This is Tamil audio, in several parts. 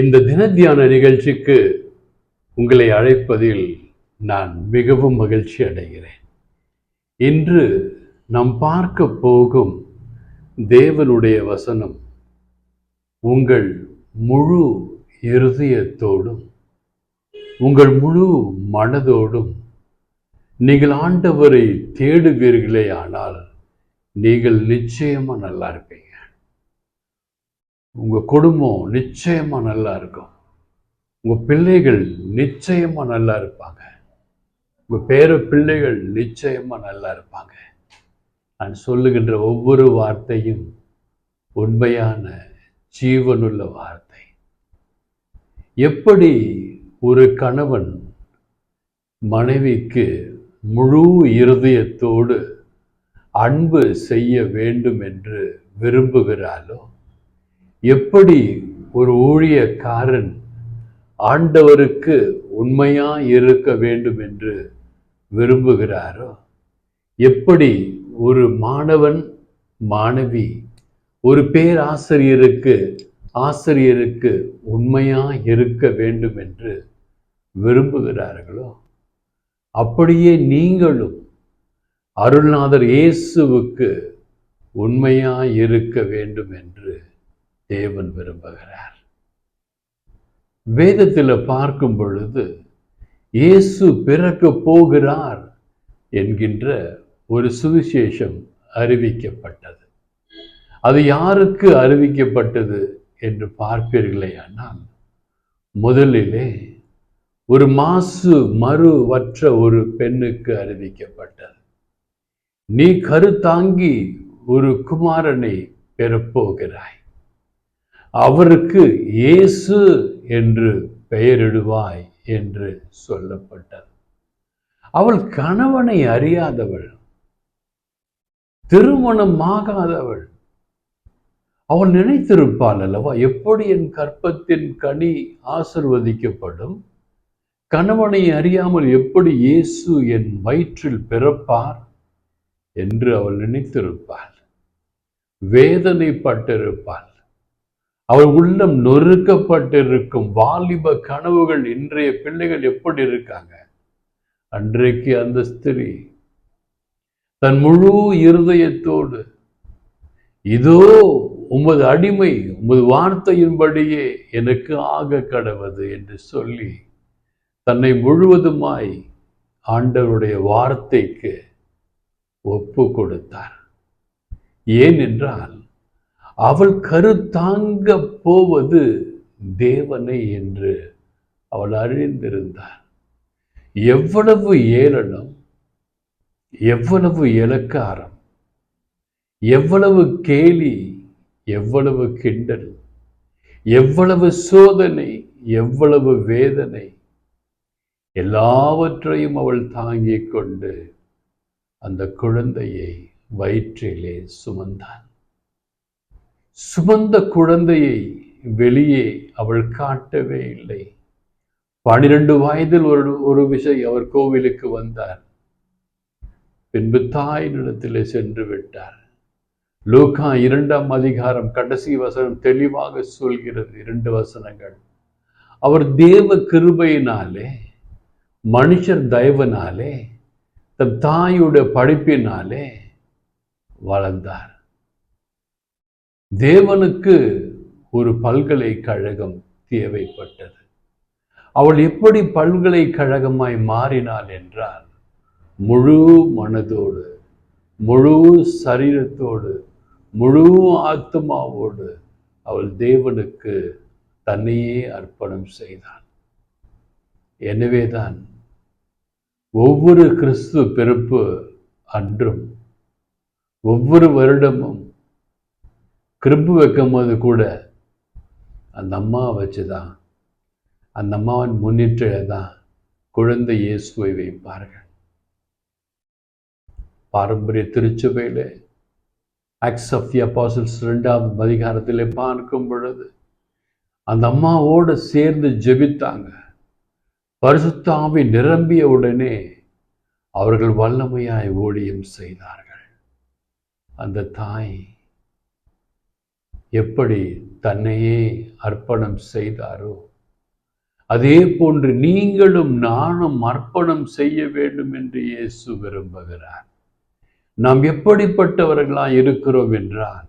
இந்த தினத்தியான நிகழ்ச்சிக்கு உங்களை அழைப்பதில் நான் மிகவும் மகிழ்ச்சி அடைகிறேன். இன்று நாம் பார்க்க போகும் தேவனுடைய வசனம் உங்கள் முழு இருதயத்தோடும் உங்கள் முழு மனதோடும் நீங்கள் ஆண்டவரை தேடுவீர்களே ஆனால் நீங்கள் நிச்சயமாக நல்லா இருப்பீங்க. உங்கள் குடும்பம் நிச்சயமாக நல்லா இருக்கும். உங்கள் பிள்ளைகள் நிச்சயமாக நல்லா இருப்பாங்க. உங்கள் பேர பிள்ளைகள் நிச்சயமாக நல்லா இருப்பாங்க. நான் சொல்லுகின்ற ஒவ்வொரு வார்த்தையும் உண்மையான ஜீவனுள்ள வார்த்தை. எப்படி ஒரு கணவன் மனைவிக்கு முழு இருதயத்தோடு அன்பு செய்ய வேண்டும் என்று விரும்புகிறாளோ எப்படி ஒரு ஊழியக்காரன் ஆண்டவருக்கு உண்மையா இருக்க வேண்டும் என்று விரும்புகிறாரோ? எப்படி ஒரு மாணவன் மாணவி ஒரு பேராசிரியருக்கு ஆசிரியருக்கு உண்மையா இருக்க வேண்டும் என்று விரும்புகிறார்களோ? அப்படியே நீங்களும் அருள்நாதர் இயேசுவுக்கு உண்மையா இருக்க வேண்டும் என்று தேவன் விரும்புகிறார். வேதத்தில் பார்க்கும் பொழுது இயேசு பிறக்க போகிறார் என்கின்ற ஒரு சுவிசேஷம் அறிவிக்கப்பட்டது. அது யாருக்கு அறிவிக்கப்பட்டது என்று பார்ப்பீர்களே ஆனால் முதலிலே ஒரு மாசு மறுவற்ற ஒரு பெண்ணுக்கு அறிவிக்கப்பட்டது. நீ கருத்தாங்கி ஒரு குமாரனை பெறப்போகிறாய். அவருக்கு இயேசு என்று பெயரிடுவாய் என்று சொல்லப்பட்டது. அவள் கணவனை அறியாதவள். திருமணமாகாதவள். அவள் நினைத்திருப்பாள் அல்லவா? எப்படி என் கற்பத்தின் கனி ஆசிர்வதிக்கப்படும்? கணவனை அறியாமல் எப்படி இயேசு என் வயிற்றில் பிறப்பார் என்று அவள் நினைத்திருப்பாள். வேதனைப்பட்டிருப்பாள். அவள் உள்ளம் நொறுக்கப்பட்டிருக்கும் வாலிப கனவுகள் இன்றைய பிள்ளைகள் எப்படி இருக்காங்க? அன்றைக்கு அந்த ஸ்திரீ தன் முழு இருதயத்தோடு இதோ உமது அடிமை உமது வார்த்தையின்படியே எனக்கு ஆக கடவது என்று சொல்லி தன்னை முழுவதுமாய் ஆண்டவருடைய வார்த்தைக்கு ஒப்பு கொடுத்தார். ஏனென்றால் அவள் கருத்தாங்க போவது தேவனை என்று அவள் அறிந்திருந்தார் எவ்வளவு ஏளனம் எவ்வளவு இலக்காரம் எவ்வளவு கேலி எவ்வளவு கிண்டல் எவ்வளவு சோதனை எவ்வளவு வேதனை எல்லாவற்றையும் அவள் தாங்கிக் கொண்டு அந்த குழந்தையை வயிற்றிலே சுமந்தான். சுமந்த குழந்தையை வெளியே அவள் காட்டவே இல்லை. பனிரெண்டு வயதில் ஒரு ஒரு விஷய் அவர் கோவிலுக்கு வந்தார். பின்பு தாயினிடத்திலே சென்று விட்டார். லூகா இரண்டாம் அதிகாரம் கடைசி வசனம் தெளிவாக சொல்கிறது. இரண்டு வசனங்கள். அவர் தேவ கிருபையினாலே மனுஷர் தயவனாலே தன் தாயுடைய படிப்பினாலே வளர்ந்தார். தேவனுக்கு ஒரு பல்கலைக்கழகம் தேவைப்பட்டது. அவள் எப்படி பல்கலைக்கழகமாய் மாறினாள் என்றால் முழு மனதோடு முழு சரீரத்தோடு முழு ஆத்மாவோடு அவள் தேவனுக்கு தன்னையே அர்ப்பணம் செய்தாள். எனவேதான் ஒவ்வொரு கிறிஸ்து பிறப்பு அன்றும் ஒவ்வொரு வருடமும் கிருப்பு வைக்கும்போது கூட அந்த அம்மா வச்சுதான் அந்த அம்மாவின் முன்னிற்றில தான் குழந்தை இயேசுவை வைப்பார்கள். பாரம்பரிய திருச்சபையில் ஆக்ஸ் ஆஃப் தி அப்பாசல்ஸ் ரெண்டாவது அதிகாரத்தில் பார்க்கும் பொழுது அந்த அம்மாவோடு சேர்ந்து ஜெபித்தாங்க. பரிசுத்தாவி நிரம்பிய உடனே அவர்கள் வல்லமையாய் ஊழியம் செய்தார்கள். அந்த தாய் எப்படி தன்னையே அர்ப்பணம் செய்தாரோ அதே போன்று நீங்களும் நானும் அர்ப்பணம் செய்ய வேண்டும் என்று இயேசு விரும்புகிறார். நாம் எப்படிப்பட்டவர்களா இருக்கிறோம் என்றால்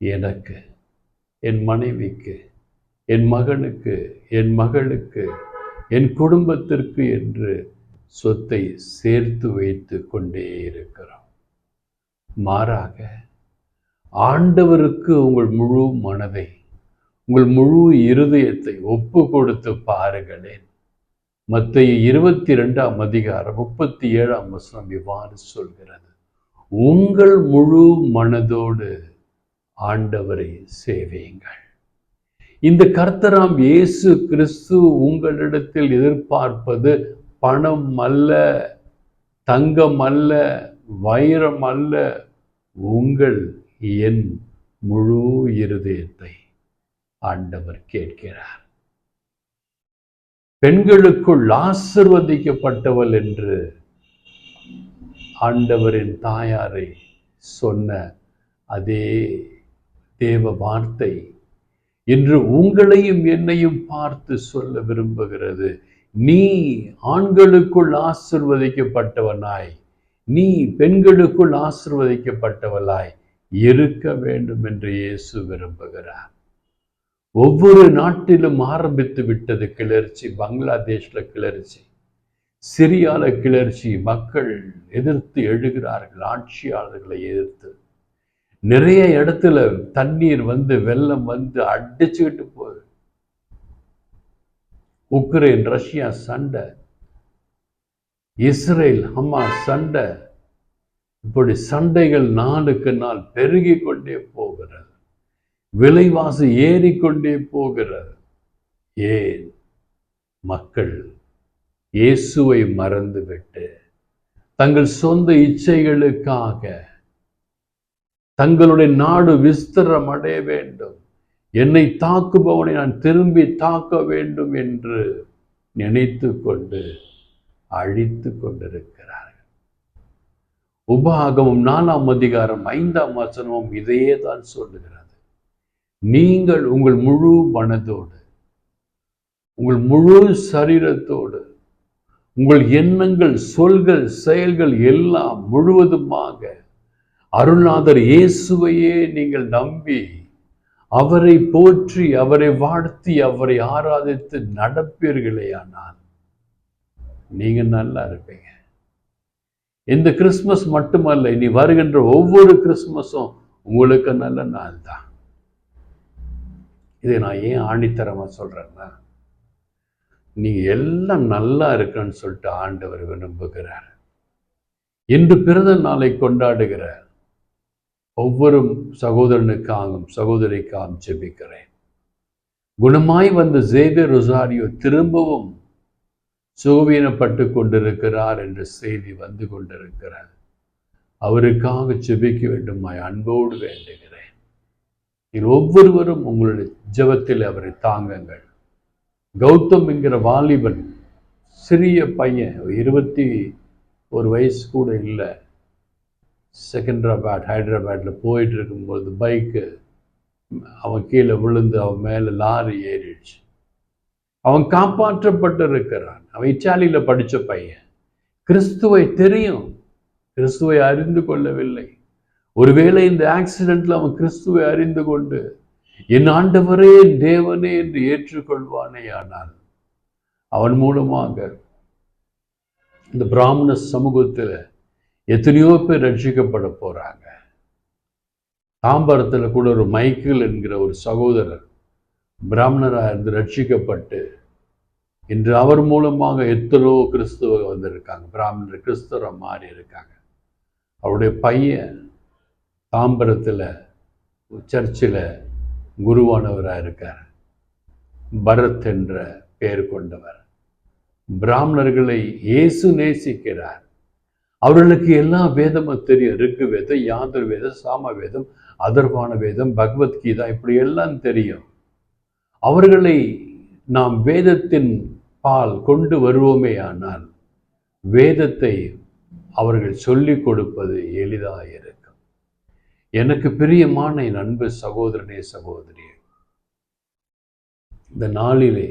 எனக்கு என் மனைவிக்கு என் மகனுக்கு என் மகளுக்கு என் குடும்பத்திற்கு என்று சொத்தை சேர்த்து வைத்து கொண்டே இருக்கிறோம். மாறாக ஆண்டவருக்கு உங்கள் முழு மனதை உங்கள் முழு இருதயத்தை ஒப்பு கொடுத்து பாருங்களேன். மத்திய இருபத்தி ரெண்டாம் அதிகாரம் முப்பத்தி ஏழாம் வசனம் இவ்வாறு சொல்கிறது. உங்கள் முழு மனதோடு ஆண்டவரை சேவையுங்கள். இந்த கர்த்தராம் இயேசு கிறிஸ்து உங்களிடத்தில் எதிர்பார்ப்பது பணம் அல்ல தங்கம் அல்ல வைரம் அல்ல உங்கள் என் முழு இருதயத்தை ஆண்டவர் கேட்கிறார். பெண்களுக்குள் ஆசிர்வதிக்கப்பட்டவள் என்று ஆண்டவரின் தாயாரை சொன்ன அதே தேவ வார்த்தை இன்று உங்களையும் என்னையும் பார்த்து சொல்ல விரும்புகிறது. நீ ஆண்களுக்குள் ஆசிர்வதிக்கப்பட்டவனாய். நீ பெண்களுக்குள் ஆசிர்வதிக்கப்பட்டவளாய். இருக்க வேண்டும் என்று இயேசு விரும்புகிறார். ஒவ்வொரு நாட்டிலும் ஆரம்பித்து விட்டது கிளர்ச்சி பங்களாதேஷ்ல கிளர்ச்சி சிரியால கிளர்ச்சி மக்கள் எதிர்த்து எழுகிறார்கள் ஆட்சியாளர்களை எதிர்த்து. நிறைய இடத்துல தண்ணீர் வந்து வெள்ளம் வந்து அடிச்சுக்கிட்டு போகுது. உக்ரைன் ரஷ்யா சண்டை இஸ்ரேல் ஹமாஸ் சண்டை இப்படி சண்டைகள் நாளுக்கு நாள் பெருகி கொண்டே போகிறது. விலைவாசி ஏறிக்கொண்டே போகிறது. ஏன்? மக்கள் இயேசுவை மறந்துவிட்டு தங்கள் சொந்த இச்சைகளுக்காக தங்களுடைய நாடு விஸ்திரம் அடைய வேண்டும். என்னை தாக்குபவனை நான் திரும்பி தாக்க வேண்டும் என்று நினைத்து கொண்டு அழித்து கொண்டிருக்கிறார். உபாகமும் நாலாம் அதிகாரம் ஐந்தாம் வசனமும் இதையே தான் சொல்லுகிறது. நீங்கள் உங்கள் முழு மனதோடு உங்கள் முழு சரீரத்தோடு உங்கள் எண்ணங்கள் சொல்கள் செயல்கள் எல்லாம் முழுவதுமாக அருணாதர் இயேசுவையே நீங்கள் நம்பி அவரை போற்றி அவரை வாழ்த்தி அவரை ஆராதித்து நடப்பீர்களே ஆனால் நீங்க நல்லா இருப்பீங்க. இந்த கிறிஸ்மஸ் மட்டுமல்ல இனி வருகின்ற ஒவ்வொரு கிறிஸ்மஸும் உங்களுக்கு நல்ல நாள் தான் இதை நான் ஏன் ஆணித்தரமா சொல்கிறேன்னா நீ எல்லாம் நல்லா இருக்குன்னு சொல்லிட்டு ஆண்டவர் விரும்புகிறார். இன்று பிறந்த நாளை கொண்டாடுகிற ஒவ்வொரு சகோதரனுக்காகவும் சகோதரிக்காகவும் ஜெபிக்கிறேன். குணமாய் வந்த ஜேவியர் ரொசாரியோ திரும்பவும் சுகவீனப்பட்டு கொண்டிருக்கிறார் என்ற செய்தி வந்து கொண்டிருக்கிறது. அவருக்காக செபிக்க வேண்டுமாய் அன்போடு வேண்டுகிறேன். இது ஒவ்வொருவரும் உங்களுடைய ஜெபத்தில் அவரை தாங்குங்கள். கௌதம் என்கிற வாலிபன் சிறிய பையன் இருபத்தி ஒரு வயசு கூட இல்லை. செகண்டராபாத் ஹைதராபாத்தில் போயிட்டு இருக்கும்போது பைக்கு அவன் கீழே விழுந்து அவன் மேலே லாரி ஏறிடுச்சு. அவன் காப்பாற்றப்பட்டு இருக்கிறான் அவன் இச்சாலியில் படித்த பையன். கிறிஸ்துவை தெரியும். கிறிஸ்துவை அறிந்து கொள்ளவில்லை. ஒருவேளை இந்த ஆக்சிடென்ட்ல அவன் கிறிஸ்துவை அறிந்து கொண்டு என் ஆண்டவரே என் தேவனே என்று ஏற்றுக்கொள்வானே ஆனால் அவன் மூலமாக இந்த பிராமண சமூகத்தில் எத்தனையோ பேர் ரட்சிக்கப்பட போறாங்க. தாம்பரத்தில் கூட ஒரு மைக்கேல் என்கிற ஒரு சகோதரர் பிராமணராக இருந்து ரட்சிக்கப்பட்டு இன்று அவர் மூலமாக எத்தனோ கிறிஸ்துவ வந்திருக்காங்க. பிராமணர் கிறிஸ்தவரை மாறி இருக்காங்க. அவருடைய பையன் தாம்பரத்தில் சர்ச்சில் குருவானவராக இருக்கார். பரத் என்ற பெயர் கொண்டவர். பிராமணர்களை இயேசு நேசிக்கிறார். அவர்களுக்கு எல்லா வேதமும் தெரியும். ரிக்கு வேதம் யாந்திர வேதம் சாம வேதம் அதர்வான வேதம் பகவத்கீதா இப்படி எல்லாம் தெரியும். அவர்களை நாம் வேதத்தின் பால் கொண்டு வருவோமே ஆனால் வேதத்தை அவர்கள் சொல்லிக் கொடுப்பது எளிதாக இருக்கும் எனக்கு பிரியமான என் அன்பு சகோதரனே சகோதரியே இந்த நாளிலே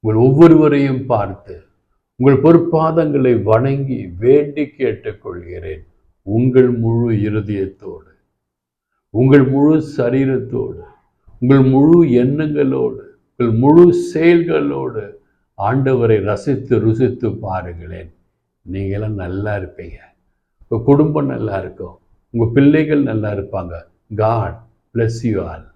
உங்கள் ஒவ்வொருவரையும் பார்த்து உங்கள் பொற்பாதங்களை வணங்கி வேண்டி கேட்டுக்கொள்கிறேன். உங்கள் முழு இருதயத்தோடு உங்கள் முழு சரீரத்தோடு உங்கள் முழு எண்ணங்களோடு உங்கள் முழு செயல்களோடு ஆண்டவரை ரசித்து ருசித்து பாருங்களேன். நீங்களாம் நல்லா இருப்பீங்க. உங்கள் குடும்பம் நல்லா இருக்கும். உங்கள் பிள்ளைகள் நல்லா இருப்பாங்க. God bless you all